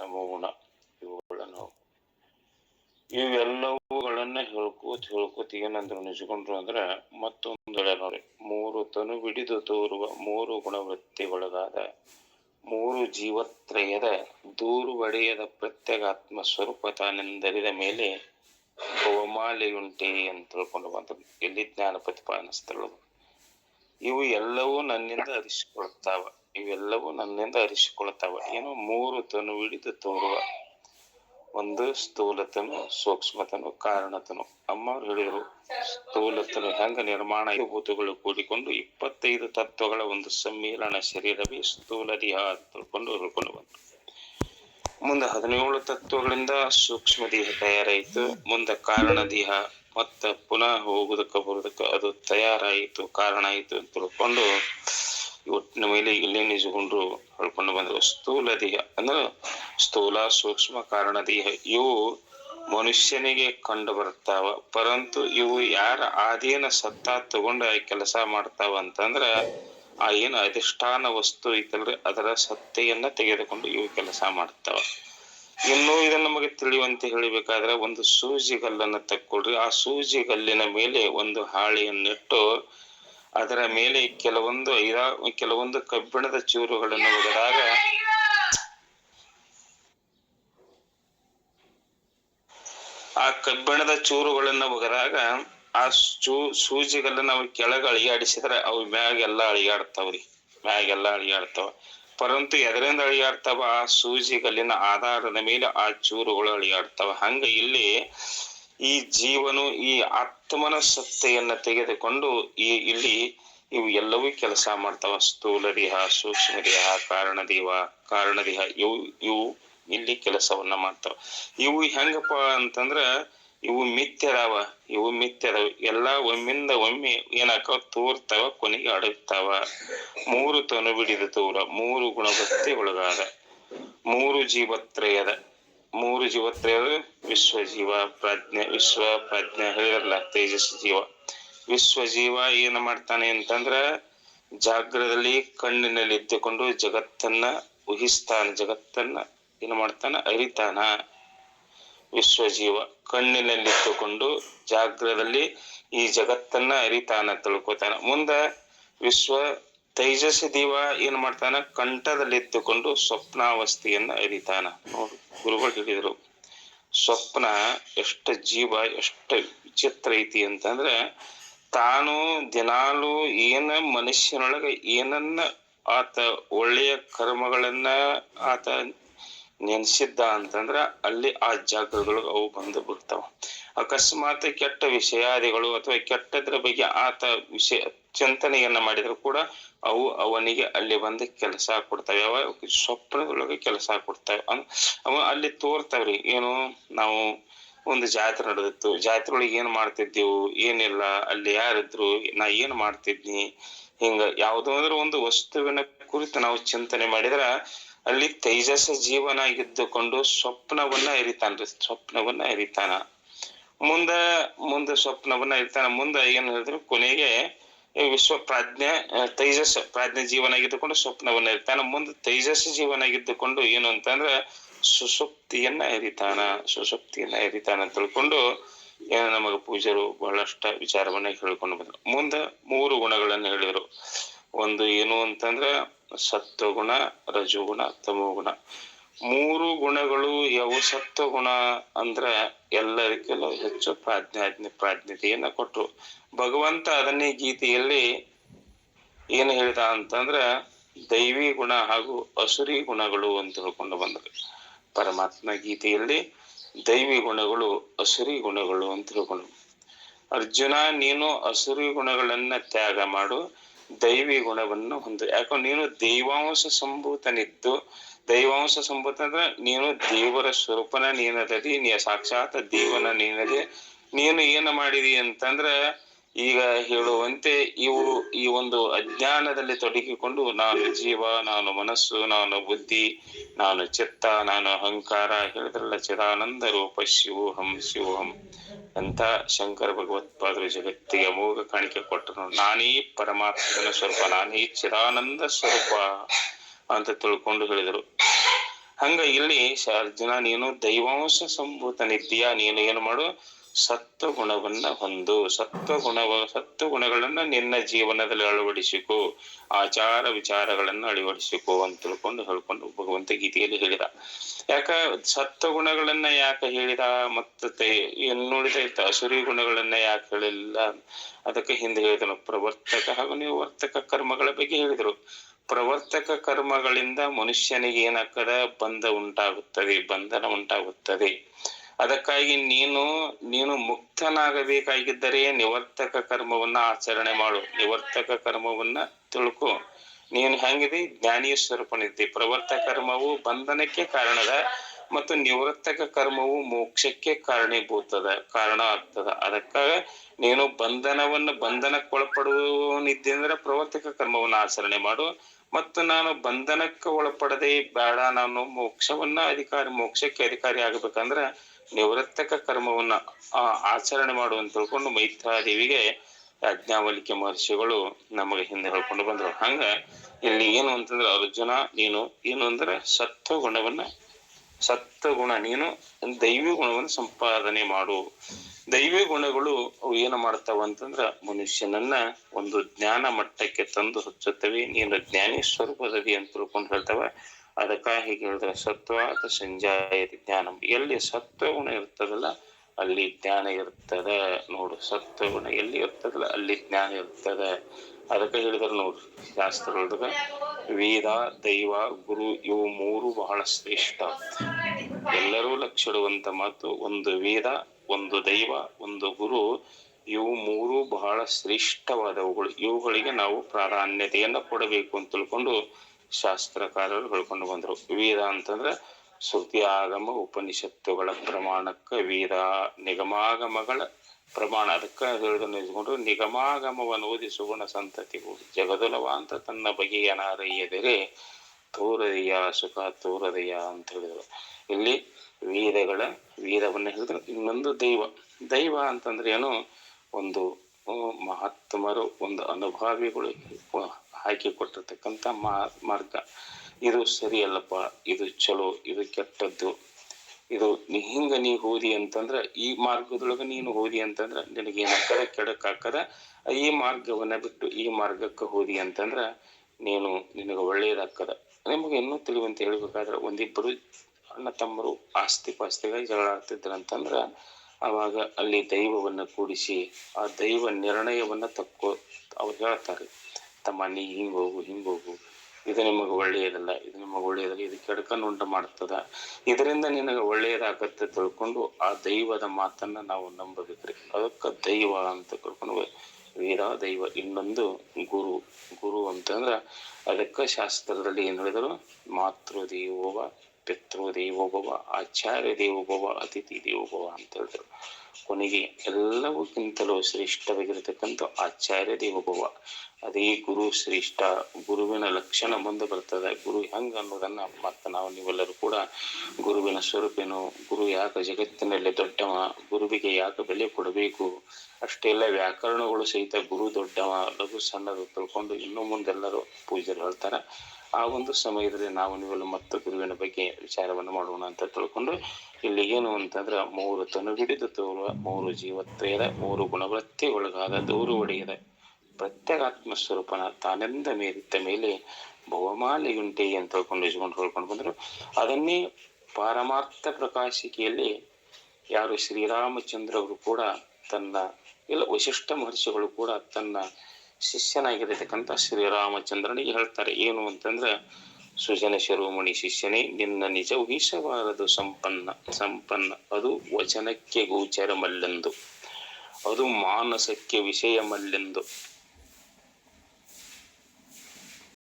ತಮೋಗುಣ. ಇವುಗಳನ್ನು ಇವೆಲ್ಲವುಗಳನ್ನ ಹೇಳ್ಕೋತ ಹೇಳ್ಕೋತ ಏನಂದ್ರು ನಿಜಗೊಂಡ್ರು ಅಂದ್ರೆ ಮತ್ತೊಂದೆಡೆ ನೋಡಿ. ಮೂರು ತನು ಬಿಡಿದು ತೋರುವ ಮೂರು ಗುಣವೃತ್ತಿ ಒಳಗಾದ ಮೂರು ಜೀವತ್ರಯದ ದೂರು ಒಡೆಯದ ಪ್ರತ್ಯೇಗಾತ್ಮ ಸ್ವರೂಪ ತಾನೆಂದರಿದ ಮೇಲೆ ಬಹುಮಾಲೆಯುಂಟೆ ಅಂತ ತಿಳ್ಕೊಂಡು ಬಂದ್ರು ಇಲ್ಲಿ ಜ್ಞಾನ ಪ್ರತಿಪಾದನ ಸ್ಥಳಗಳು? ಇವು ಎಲ್ಲವೂ ನನ್ನಿಂದ ಅರಿಸಿಕೊಳ್ತಾವ ಇವೆಲ್ಲವೂ ನನ್ನಿಂದ ಅರಿಸಿಕೊಳ್ತಾವ ಏನು ಮೂರು ತನು ಹಿಡಿದು ತೋರುವ ಒಂದು ಸ್ಥೂಲತನು, ಸೂಕ್ಷ್ಮತನು, ಕಾರಣತನು. ಅಮ್ಮವ್ರು ಹೇಳಿದರು, ಸ್ಥೂಲತನು ಹೆಂಗ ನಿರ್ಮಾಣ ಭೂತಗಳು ಕೂಡಿಕೊಂಡು ಇಪ್ಪತ್ತೈದು ತತ್ವಗಳ ಒಂದು ಸಮ್ಮಿಲನ ಶರೀರವೇ ಸ್ಥೂಲ ದೇಹ ತಿಳ್ಕೊಂಡು ಹೇಳ್ಕೊಂಡು ಬಂದ್ರು ಮುಂದೆ ಹದಿನೇಳು ತತ್ವಗಳಿಂದ ಸೂಕ್ಷ್ಮ ದೇಹ ತಯಾರಾಯಿತು. ಮುಂದೆ ಕಾರಣ ದೇಹ, ಮತ್ತ ಪುನಃ ಹೋಗುದಕ್ಕ ಬರುದಕ್ಕ ಅದು ತಯಾರಾಯಿತು, ಕಾರಣ ಆಯಿತು ಅಂತ ತಿಳ್ಕೊಂಡು ಒಟ್ಟಿನ ಮೇಲೆ ಇಲ್ಲಿ ನಿಜಗೊಂಡ್ರು ಹೇಳ್ಕೊಂಡು ಬಂದರು. ಸ್ಥೂಲ ದೇಹ, ಅಂದ್ರೆ ಸ್ಥೂಲ ಸೂಕ್ಷ್ಮ ಕಾರಣ ದೇಹ. ಇವು ಮನುಷ್ಯನಿಗೆ ಕಂಡು ಬರ್ತಾವ, ಪರಂತು ಇವು ಯಾರ ಆದಿನ ಸತ್ತ ತಗೊಂಡ ಕೆಲಸ ಮಾಡ್ತಾವ ಅಂತಂದ್ರ ಆ ಏನು ಅಧಿಷ್ಠಾನ ವಸ್ತು ಐತಲ್ರಿ, ಅದರ ಸತ್ತೆಯನ್ನ ತೆಗೆದುಕೊಂಡು ಇವು ಕೆಲಸ ಮಾಡ್ತಾವ. ಇನ್ನು ಇದನ್ನ ನಮಗೆ ತಿಳಿಯುವಂತೆ ಹೇಳಬೇಕಾದ್ರೆ ಒಂದು ಸೂಜಿಗಲ್ಲನ್ನು ತಕ್ಕೊಳ್ರಿ. ಆ ಸೂಜಿಗಲ್ಲಿನ ಮೇಲೆ ಒಂದು ಹಾಳೆಯನ್ನಿಟ್ಟು ಅದರ ಮೇಲೆ ಕೆಲವೊಂದು ಐರಾ ಕೆಲವೊಂದು ಕಬ್ಬಿಣದ ಚೂರುಗಳನ್ನು ಒಗೆದಾಗ ಆ ಕಬ್ಬಿಣದ ಚೂರುಗಳನ್ನು ಒಗೆದಾಗ ಆ ಚೂ ಸೂಜಿಗಳನ್ನ ಅವು ಕೆಳಗೆ ಅಳಿಯಾಡಿಸಿದ್ರೆ ಅವು ಮ್ಯಾಗೆಲ್ಲ ಅಳಿಯಾಡ್ತಾವ್ರಿ. ಮ್ಯಾಗೆಲ್ಲ ಅಳಿಯಾಡ್ತಾವ. ಪರಂತು ಎದರಿಂದ ಅಳಿಯಾಡ್ತಾವ? ಆ ಸೂಜಿಗಲ್ಲಿನ ಆಧಾರದ ಮೇಲೆ ಆ ಚೂರುಗಳು ಅಳಿಯಾಡ್ತಾವ. ಹಂಗ ಇಲ್ಲಿ ಈ ಜೀವನು, ಈ ಆತ್ಮನ ಸತ್ತೆಯನ್ನ ತೆಗೆದುಕೊಂಡು ಈ ಇಲ್ಲಿ ಇವು ಎಲ್ಲವೂ ಕೆಲಸ ಮಾಡ್ತಾವ. ಸ್ಥೂಲ ದೇಹ ಸೂಕ್ಷ್ಮ ದೇಹ ಕಾರಣ ದೇಹ ಕಾರಣ ದೇಹ ಇವು ಇವು ಇಲ್ಲಿ ಕೆಲಸವನ್ನ ಮಾಡ್ತಾವ. ಇವು ಹೆಂಗಪ್ಪ ಅಂತಂದ್ರ ಇವು ಮಿಥ್ಯದಾವ ಇವು ಮಿಥ್ಯದಾವ ಎಲ್ಲಾ ಒಮ್ಮಿಂದ ಒಮ್ಮೆ ಏನಾಕವ ತೋರ್ತಾವ, ಕೊನೆಗೆ ಅಡಗ್ತಾವ. ಮೂರು ತನು ಬಿಡಿದ ತೋರ, ಮೂರು ಗುಣವೃತ್ತಿ ಒಳಗಾದ, ಮೂರು ಜೀವತ್ರಯದ. ಮೂರು ಜೀವತ್ರಯದ ವಿಶ್ವ ಜೀವ ಪ್ರಜ್ಞೆ, ವಿಶ್ವ ಪ್ರಜ್ಞೆ ಹೇಳಿರಲ್ಲ ತೇಜಸ್ ಜೀವ. ವಿಶ್ವ ಜೀವ ಏನ ಮಾಡ್ತಾನೆ ಅಂತಂದ್ರ ಜಾಗ್ರದಲ್ಲಿ ಕಣ್ಣಿನಲ್ಲಿ ಇದ್ದುಕೊಂಡು ಜಗತ್ತನ್ನ ಊಹಿಸ್ತಾನ, ಜಗತ್ತನ್ನ ಏನು ಮಾಡ್ತಾನ? ಅರಿತಾನ. ವಿಶ್ವ ಜೀವ ಕಣ್ಣಿನಲ್ಲಿಟ್ಟುಕೊಂಡು ಜಾಗ್ರದಲ್ಲಿ ಈ ಜಗತ್ತನ್ನ ಅರಿತಾನ, ತಿಳ್ಕೊತಾನ. ಮುಂದ ವಿಶ್ವ ತೈಜಸ ದೇವ ಏನ್ ಮಾಡ್ತಾನ? ಕಂಠದಲ್ಲಿತ್ತುಕೊಂಡು ಸ್ವಪ್ನಾವಸ್ಥೆಯನ್ನ ಅರಿತಾನ ನೋಡು, ಗುರುಗಳು ಹೇಳಿದ್ರು. ಸ್ವಪ್ನ ಎಷ್ಟ ಜೀವ, ಎಷ್ಟು ವಿಚಿತ್ರ ಐತಿ ಅಂತಂದ್ರೆ, ತಾನು ದಿನಾಲು ಏನ ಮನುಷ್ಯನೊಳಗೆ ಏನನ್ನ ಆತ ಒಳ್ಳೆಯ ಕರ್ಮಗಳನ್ನ ಆತ ನೆನ್ಸಿದ್ದ ಅಂತಂದ್ರ ಅಲ್ಲಿ ಆ ಜಾಗಗಳು ಅವು ಬಂದು ಬಿಡ್ತಾವ. ಅಕಸ್ಮಾತ್ ಕೆಟ್ಟ ವಿಷಯಾದಿಗಳು ಅಥವಾ ಕೆಟ್ಟದ್ರ ಬಗ್ಗೆ ಆತ ವಿಷಯ ಚಿಂತನೆಯನ್ನ ಮಾಡಿದ್ರು ಕೂಡ ಅವು ಅವನಿಗೆ ಅಲ್ಲಿ ಬಂದು ಕೆಲಸ ಕೊಡ್ತವೆ. ಅವ ಸ್ವಪ್ನದೊಳಗೆ ಕೆಲಸ ಕೊಡ್ತಾವೆ. ಅವ ಅಲ್ಲಿ ತೋರ್ತಾವ್ರಿ. ಏನು ನಾವು ಒಂದು ಜಾತ್ರೆ ನಡೆದಿತ್ತು. ಜಾತ್ರೆ ಒಳಗೆ ಏನ್ ಮಾಡ್ತಿದ್ದೆವು? ಏನಿಲ್ಲ. ಅಲ್ಲಿ ಯಾರಿದ್ರು, ನಾ ಏನ್ ಮಾಡ್ತಿದ್ನಿ? ಹಿಂಗ ಯಾವ್ದೋ ಅಂದ್ರೆ ಒಂದು ವಸ್ತುವಿನ ಕುರಿತು ನಾವು ಚಿಂತನೆ ಮಾಡಿದ್ರ ಅಲ್ಲಿ ತೈಜಸ ಜೀವನ ಇದ್ದುಕೊಂಡು ಸ್ವಪ್ನವನ್ನ ಎರಿತಾನ ಸ್ವಪ್ನವನ್ನ ಎರಿತಾನ. ಮುಂದ ಮುಂದ ಸ್ವಪ್ನವನ್ನ ಎರಿತಾನ. ಮುಂದ ಏನ್ ಹೇಳಿದ್ರು, ಕೊನೆಗೆ ವಿಶ್ವ ಪ್ರಾಜ್ಞೆ ತೈಜಸ್ ಪ್ರಾಜ್ಞೆ ಜೀವನ ಆಗಿದ್ದುಕೊಂಡು ಸ್ವಪ್ನವನ್ನ ಎರಿತಾನ. ಮುಂದೆ ತೈಜಸ್ ಜೀವನ ಆಗಿದ್ದುಕೊಂಡು ಏನು ಅಂತಂದ್ರೆ ಸುಸುಪ್ತಿಯನ್ನ ಎರಿತಾನ ಸುಸುಪ್ತಿಯನ್ನ ಎರಿತಾನ ಅಂತ ತಿಳ್ಕೊಂಡು ಏನು ನಮಗ ಪೂಜರು ಬಹಳಷ್ಟ ವಿಚಾರವನ್ನ ಹೇಳ್ಕೊಂಡು ಬಂದ್ರು. ಮುಂದ ಮೂರು ಗುಣಗಳನ್ನ ಹೇಳಿದ್ರು. ಒಂದು ಏನು ಅಂತಂದ್ರ ಸತ್ವಗುಣ, ರಜುಗುಣ, ತಮೋಗುಣ. ಮೂರು ಗುಣಗಳು ಯಾವ ಸತ್ವಗುಣ ಅಂದ್ರ ಎಲ್ಲರಿಗೆಲ್ಲ ಹೆಚ್ಚು ಪ್ರಾಜ್ಞಾಜ್ಞೆ, ಪ್ರಾಜ್ಞತೆಯನ್ನ ಕೊಟ್ಟರು ಭಗವಂತ ಅದನ್ನೇ ಗೀತೆಯಲ್ಲಿ ಏನು ಹೇಳಿದ ಅಂತಂದ್ರ, ದೈವಿ ಗುಣ ಹಾಗೂ ಅಸುರಿ ಗುಣಗಳು ಅಂತ ಹೇಳ್ಕೊಂಡು ಬಂದ್ರು ಪರಮಾತ್ಮ ಗೀತೆಯಲ್ಲಿ ದೈವಿ ಗುಣಗಳು, ಅಸುರಿ ಗುಣಗಳು ಅಂತ ಹೇಳ್ಕೊಂಡು ಅರ್ಜುನ, ನೀನು ಅಸುರಿ ಗುಣಗಳನ್ನ ತ್ಯಾಗ ಮಾಡು. ದೈವಿ ಗುಣವನ್ನು ಹೊಂದು, ಯಾಕೋ ನೀನು ದೈವಾಂಶ ಸಂಭೂತನಿದ್ದು, ದೈವಾಂಶ ಸಂಭೂತ ಅಂದ್ರೆ ನೀನು ದೇವರ ಸ್ವರೂಪನ ನೀನದದಿ, ನೀ ಸಾಕ್ಷಾತ್ ದೇವನ ನೀನದಿ, ನೀನು ಏನು ಮಾಡಿದಿ ಅಂತಂದ್ರ ಈಗ ಹೇಳುವಂತೆ ಇವು ಈ ಒಂದು ಅಜ್ಞಾನದಲ್ಲಿ ತೊಡಗಿಕೊಂಡು ನಾನು ಜೀವ, ನಾನು ಮನಸ್ಸು, ನಾನು ಬುದ್ಧಿ, ನಾನು ಚಿತ್ತ, ನಾನು ಅಹಂಕಾರ ಹೇಳಿದ್ರಲ್ಲ, ಚಿದಾನಂದ ರೂಪ ಶಿವಹಂ ಶಿವಹಂ. ಅಂತ ಶಂಕರ ಭಗವತ್ಪಾದರು ಜಗತ್ತಿಗೆ ಅಮೋಘ ಕಾಣಿಕೆ ಕೊಟ್ಟರು. ನಾನೇ ಪರಮಾತ್ಮನ ಸ್ವರೂಪ, ನಾನೇ ಚಿದಾನಂದ ಸ್ವರೂಪ ಅಂತ ತಿಳ್ಕೊಂಡು ಹೇಳಿದರು. ಹಂಗ ಇಲ್ಲಿ ಅರ್ಜುನ ನೀನು ದೈವಾಂಶ ಸಂಭೂತನಿದ್ದೀಯ ನೀನು ಏನು ಮಾಡು? ಸತ್ವ ಗುಣವನ್ನ ಹೊಂದು ಸತ್ವ ಗುಣವ ಸತ್ವ ಗುಣಗಳನ್ನ ನಿನ್ನ ಜೀವನದಲ್ಲಿ ಅಳವಡಿಸಿಕೋ, ಆಚಾರ ವಿಚಾರಗಳನ್ನ ಅಳವಡಿಸಿಕೋ ಅಂತ ತಿಳ್ಕೊಂಡು ಹೇಳ್ಕೊಂಡು ಭಗವಂತ ಗೀತೆಯಲ್ಲಿ ಹೇಳಿದ. ಯಾಕ ಸತ್ವ ಗುಣಗಳನ್ನ ಯಾಕೆ ಹೇಳಿದ? ಮತ್ತೆ ಇನ್ನು ಇತ್ತು ಅಸುರಿ ಗುಣಗಳನ್ನ ಯಾಕೆ ಹೇಳಿಲ್ಲ? ಅದಕ್ಕೆ ಹಿಂದೆ ಹೇಳಿದನು, ಪ್ರವರ್ತಕ ಹಾಗೂ ನಿವರ್ತಕ ಕರ್ಮಗಳ ಬಗ್ಗೆ ಹೇಳಿದರು. ಪ್ರವರ್ತಕ ಕರ್ಮಗಳಿಂದ ಮನುಷ್ಯನಿಗೆ ಏನಾಗ್ತದ ಬಂಧ ಉಂಟಾಗುತ್ತದೆ, ಬಂಧನ ಉಂಟಾಗುತ್ತದೆ. ಅದಕ್ಕಾಗಿ ನೀನು ನೀನು ಮುಕ್ತನಾಗಬೇಕಾಗಿದ್ದರೆ ನಿವರ್ತಕ ಕರ್ಮವನ್ನ ಆಚರಣೆ ಮಾಡು. ನಿವರ್ತಕ ಕರ್ಮವನ್ನ ತಿಳ್ಕೊ. ನೀನು ಹೆಂಗಿದೆ? ಜ್ಞಾನಿಯ ಸ್ವರೂಪನಿದ್ದಿ. ಪ್ರವರ್ತ ಕರ್ಮವು ಬಂಧನಕ್ಕೆ ಕಾರಣದ ಮತ್ತು ನಿವರ್ತಕ ಕರ್ಮವು ಮೋಕ್ಷಕ್ಕೆ ಕಾರಣೀಭೂತದ ಕಾರಣ ಆಗ್ತದ. ಅದಕ್ಕಾಗ ನೀನು ಬಂಧನವನ್ನು, ಬಂಧನಕ್ಕೊಳಪಡುವನಿದ್ದೆ ಪ್ರವರ್ತಕ ಕರ್ಮವನ್ನು ಆಚರಣೆ ಮಾಡು. ಮತ್ತು ನಾನು ಬಂಧನಕ್ಕೆ ಒಳಪಡದೆ ಬೇಡ, ನಾನು ಮೋಕ್ಷವನ್ನ ಅಧಿಕಾರಿ, ಮೋಕ್ಷಕ್ಕೆ ಅಧಿಕಾರಿ ಆಗ್ಬೇಕಂದ್ರ ನಿವೃತ್ತಕ ಕರ್ಮವನ್ನ ಆಚರಣೆ ಮಾಡುವಂತ ತಿಳ್ಕೊಂಡು ಮೈತ್ರಾದೇವಿಗೆ ಯಾಜ್ಞಾವಲಿಕೆ ಮಹರ್ಷಿಗಳು ನಮಗೆ ಹಿಂದೆ ಹೇಳ್ಕೊಂಡು ಬಂದ್ರು. ಹಂಗ ಇಲ್ಲಿ ಏನು ಅಂತಂದ್ರೆ, ಅರ್ಜುನ, ನೀನು, ಏನು ಅಂದ್ರೆ ಸತ್ವ ಗುಣವನ್ನ, ಸತ್ವ ಗುಣ, ನೀನು ದೈವಿ ಗುಣವನ್ನು ಸಂಪಾದನೆ ಮಾಡು. ದೈವಿ ಗುಣಗಳು ಅವು ಏನು ಮಾಡ್ತಾವ ಅಂತಂದ್ರ, ಮನುಷ್ಯನನ್ನ ಒಂದು ಜ್ಞಾನ ಮಟ್ಟಕ್ಕೆ ತಂದು ಹಚ್ಚುತ್ತವೆ. ನೀನು ಜ್ಞಾನಿ ಸ್ವರೂಪದದಿ ಅಂತ ತಿಳ್ಕೊಂಡು ಹೇಳ್ತಾವ. ಅದಕ್ಕಾಗಿ ಹೀಗೆ ಹೇಳಿದ್ರೆ ಸತ್ವಾತ ಸಂಜಾಯತಿ ಜ್ಞಾನಂ. ಎಲ್ಲಿ ಸತ್ವಗುಣ ಇರ್ತದಲ್ಲ ಅಲ್ಲಿ ಜ್ಞಾನ ಇರ್ತದ ನೋಡು. ಸತ್ವಗುಣ ಎಲ್ಲಿ ಇರ್ತದಲ್ಲ ಅಲ್ಲಿ ಜ್ಞಾನ ಇರ್ತದ ಅದಕ್ಕೆ ಹೇಳಿದ್ರು ನೋಡ್ರಿ ಶಾಸ್ತ್ರದೊಳಗ, ವೇದ, ದೈವ, ಗುರು, ಇವು ಮೂರು ಬಹಳ ಶ್ರೇಷ್ಠ. ಎಲ್ಲರೂ ಲಕ್ಷ ಇಡುವಂತ ಮಾತು, ಒಂದು ವೇದ, ಒಂದು ದೈವ, ಒಂದು ಗುರು, ಇವು ಮೂರು ಬಹಳ ಶ್ರೇಷ್ಠವಾದವುಗಳು. ಇವುಗಳಿಗೆ ನಾವು ಪ್ರಾಧಾನ್ಯತೆಯನ್ನ ಕೊಡಬೇಕು ಅಂತ ತಿಳ್ಕೊಂಡು ಶಾಸ್ತ್ರಕಾರರು ಹೇಳ್ಕೊಂಡು ಬಂದರು. ವೇದ ಅಂತಂದ್ರೆ ಶ್ರುತಿ ಆಗಮ ಉಪನಿಷತ್ತುಗಳ ಪ್ರಮಾಣಕ್ಕೆ ವೇದ ನಿಗಮಾಗಮಗಳ ಪ್ರಮಾಣ. ಅದಕ್ಕೆ ಹೇಳಿದ್ರು ನಿಗಮಾಗಮವನ್ನು ಓದಿ ಸುಗುಣ ಸಂತತಿಗೂ ಜಗದುಲವ ಅಂತ ತನ್ನ ಬಗೆಯ ನಾರಯ್ಯದರೆ ತೋರದೆಯ ಸುಖ ತೋರದೆಯ ಅಂತ ಹೇಳಿದ್ರು. ಇಲ್ಲಿ ವೇದಗಳ ವೇದವನ್ನ ಹೇಳಿದ್ರು. ಇನ್ನೊಂದು ದೈವ. ದೈವ ಅಂತಂದ್ರೆ ಏನು? ಒಂದು ಮಹಾತ್ಮರು, ಒಂದು ಅನುಭಾವಿಗಳು. ಹಾಕಿ ಕೊಟ್ಟಿರ್ತಕ್ಕಂಥ ಮಾರ್ಗ. ಇದು ಸರಿಯಲ್ಲಪ್ಪ, ಇದು ಚಲೋ, ಇದು ಕೆಟ್ಟದ್ದು. ಇದು ನೀ ಹಿಂಗ ನೀ ಹೋದಿ ಅಂತಂದ್ರ, ಈ ಮಾರ್ಗದೊಳಗ ನೀನು ಹೋದಿ ಅಂತಂದ್ರ ಏನಾಗ್ತದ ಕೆಡಕಾಕದ ಈ ಮಾರ್ಗವನ್ನ ಬಿಟ್ಟು ಈ ಮಾರ್ಗಕ್ಕೆ ಹೋದಿ ಅಂತಂದ್ರ ನೀನು ನಿನಗೆ ಒಳ್ಳೇದಾಗ್ತದ. ನಿಮಗೆ ಇನ್ನೂ ತಿಳಿವಂತ ಹೇಳ್ಬೇಕಾದ್ರೆ ಒಂದಿಬ್ಬರು ಅಣ್ಣ ತಮ್ಮರು ಆಸ್ತಿ ಪಾಸ್ತಿಗಾಗಿ ಜಗಳ ಆಡ್ತಿದ್ರಂತಂದ್ರ ಅವಾಗ ಅಲ್ಲಿ ದೈವವನ್ನ ಕೂಡಿಸಿ ಆ ದೈವ ನಿರ್ಣಯವನ್ನ ತಕ್ಕೋ, ಅವ್ರು ಹೇಳ್ತಾರೆ. ತಮ್ಮ ನೀ ಹಿಂಗ್ ಹೋಗು ಹಿಂಗ್ ಹೋಗು. ಇದು ನಿಮಗೆ ಒಳ್ಳೆಯದಲ್ಲ, ಇದು ನಿಮಗೆ ಒಳ್ಳೆಯದಲ್ಲ, ಇದು ಕೆಡಕನ್ನು ಉಂಟು ಮಾಡ್ತದ. ಇದರಿಂದ ನಿನಗೆ ಒಳ್ಳೆಯದಾಗತ್ತೆ ತಿಳ್ಕೊಂಡು ಆ ದೈವದ ಮಾತನ್ನ ನಾವು ನಂಬಬೇಕ್ರಿ. ಅದಕ್ಕೆ ದೈವ ಅಂತ ಕರ್ಕೊಂಡು ವೀರ, ದೈವ. ಇನ್ನೊಂದು ಗುರು. ಗುರು ಅಂತಂದ್ರ ಅದಕ್ಕೆ ಶಾಸ್ತ್ರದಲ್ಲಿ ಏನ್ ಹೇಳಿದರು? ಮಾತೃ ದೇವೋವ ಪಿತೃ ದೇವೋಭವ ಆಚಾರ್ಯ ದೇವೋಭವ ಅತಿಥಿ ದೇವೋಭವ ಅಂತ ಹೇಳಿದ್ರು. ಕೊನೆಗೆ ಎಲ್ಲವಕ್ಕಿಂತಲೂ ಶ್ರೇಷ್ಠವಾಗಿರತಕ್ಕಂಥ ಆಚಾರ್ಯ ದೇವೋಭವ ಅದೇ ಗುರು ಶ್ರೇಷ್ಠ, ಗುರುವಿನ ಲಕ್ಷಣ ಮುಂದೆ ಬರ್ತದೆ. ಗುರು ಹೆಂಗ ಅನ್ನೋದನ್ನ ಮತ್ತೆ ನಾವು ನೀವೆಲ್ಲರೂ ಕೂಡ ಗುರುವಿನ ಸ್ವರೂಪೇನು, ಗುರು ಯಾಕೆ ಜಗತ್ತಿನಲ್ಲಿ ದೊಡ್ಡವ, ಗುರುವಿಗೆ ಯಾಕೆ ಬೆಲೆ ಕೊಡಬೇಕು? ಅಷ್ಟೆಲ್ಲ ವ್ಯಾಕರಣಗಳು ಸಹಿತ ಗುರು ದೊಡ್ಡವ, ಲಘು ಸಣ್ಣದು ತಿಳ್ಕೊಂಡು ಇನ್ನು ಮುಂದೆಲ್ಲರೂ ಪೂಜೆ ಹೇಳ್ತಾರ. ಆ ಒಂದು ಸಮಯದಲ್ಲಿ ನಾವು ನೀವೆಲ್ಲ ಮತ್ತೆ ಗುರುವಿನ ಬಗ್ಗೆ ವಿಚಾರವನ್ನು ಮಾಡೋಣ ಅಂತ ತಿಳ್ಕೊಂಡು ಇಲ್ಲಿ ಏನು ಅಂತಂದ್ರೆ ಮೂರು ತನುಗಿಡಿದು ತೋರುವ, ಮೂರು ಜೀವತ್ವಯದ ಮೂರು ಗುಣವೃತ್ತಿ ಒಳಗಾದ ದೂರು ಒಡೆಯದ ಪ್ರತ್ಯೇಕಾತ್ಮ ಸ್ವರೂಪನ ತಾನೆಂದ ಮೇರಿದ್ದ ಮೇಲೆ ಭವಮಾಲೆಯುಂಟೆ ಅಂತ ತಿಳ್ಕೊಂಡು ಇಸ್ಕೊಂಡು ಹೇಳ್ಕೊಂಡು ಬಂದರು. ಅದನ್ನೇ ಪಾರಮಾರ್ಥ ಪ್ರಕಾಶಿಕೆಯಲ್ಲಿ ಯಾರು ಶ್ರೀರಾಮಚಂದ್ರ ಅವರು ಕೂಡ ತನ್ನ, ಇಲ್ಲ ವಶಿಷ್ಠ ಮಹರ್ಷಿಗಳು ಕೂಡ ತನ್ನ ಶಿಷ್ಯನಾಗಿರತಕ್ಕಂಥ ಶ್ರೀರಾಮಚಂದ್ರನಿಗೆ ಹೇಳ್ತಾರೆ, ಏನು ಅಂತಂದ್ರೆ, ಸುಜನ ಶಿರೋಮಣಿ ಶಿಷ್ಯನೇ, ನಿನ್ನ ನಿಜ ಊಹಿಸಬಾರದು ಸಂಪನ್ನ ಸಂಪನ್ನ, ಅದು ವಚನಕ್ಕೆ ಗೋಚರಮಲ್ಲೆಂದು, ಅದು ಮಾನಸಕ್ಕೆ ವಿಷಯಮಲ್ಲೆಂದು